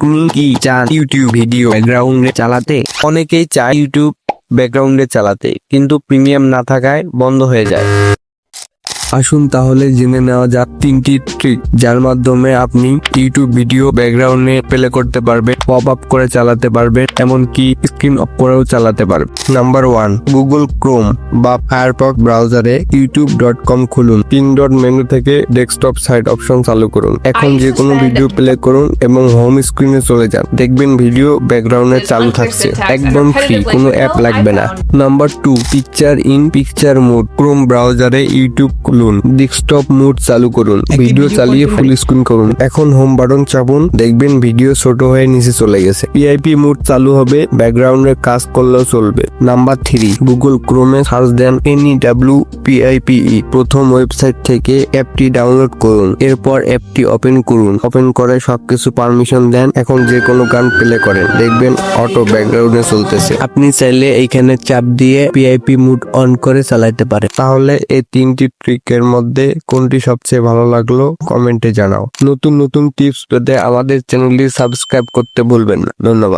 Screen কি চান YouTube video ব্যাকগ্রাউন্ডে চালাতে? অনেকেই চায় ইউটিউব ব্যাকগ্রাউন্ডে চালাতে, কিন্তু প্রিমিয়াম না থাকায় বন্ধ হয়ে যায়। আসুন তাহলে জেনে নেওয়া যাক তিনটি ট্রিক যার মাধ্যমে আপনি ইউটিউব ভিডিও ব্যাকগ্রাউন্ডে প্লে করতে পারবে পপ আপ করে চালাতে পারবেন এমনকি স্ক্রিন অফ করেও চালাতে পারবে নাম্বার ওয়ান গুগল ক্রোম বা ফায়ারফক্স ব্রাউজারে ইউটিউব ডট কম খুলুন। তিন ডট মেনু থেকে ডেস্কটপ সাইট অপশন চালু করুন। এখন যে কোনো ভিডিও প্লে করুন এবং হোম স্ক্রিনে চলে যান। দেখবেন ভিডিও ব্যাকগ্রাউন্ডে চালু থাকছে। একদম ফ্রি কোনো অ্যাপ লাগবে না। Number two picture in picture mode Chrome ব্রাউজারে ইউটিউব খুলুন ডেস্কটপ মোড চালু করুন ভিডিও চালিয়ে ফুল স্ক্রিন করুন। এখন হোম বাটন চাপুন দেখবেন ভিডিও ছোট হয়ে নিচে চলে গেছে। পিআইপি মোড চালু হবে ব্যাকগ্রাউন্ডে কাজ করলেও চলবে। নাম্বার থ্রি গুগল ক্রোমে search then any W P I P E প্রথম ওয়েবসাইট থেকে অ্যাপটি ডাউনলোড করুন এরপর অ্যাপটি ওপেন করুন। ওপেন করে সবকিছু পারমিশন দেন এখন যে কোনো গান প্লে করেন। দেখবেন অটো ব্যাকগ্রাউন্ডে চলতেছে। আপনি চাইলে এইখানে চাপ দিয়ে পিআইপি মুড অন করে চালাতে পারেন। তাহলে এই তিনটি ট্রিকের মধ্যে কোনটি সবচেয়ে ভালো লাগল কমেন্টে জানাও। নতুন নতুন টিপস পেতে আমাদের চ্যানেলটি সাবস্ক্রাইব করতে ভুলবেন না। ধন্যবাদ।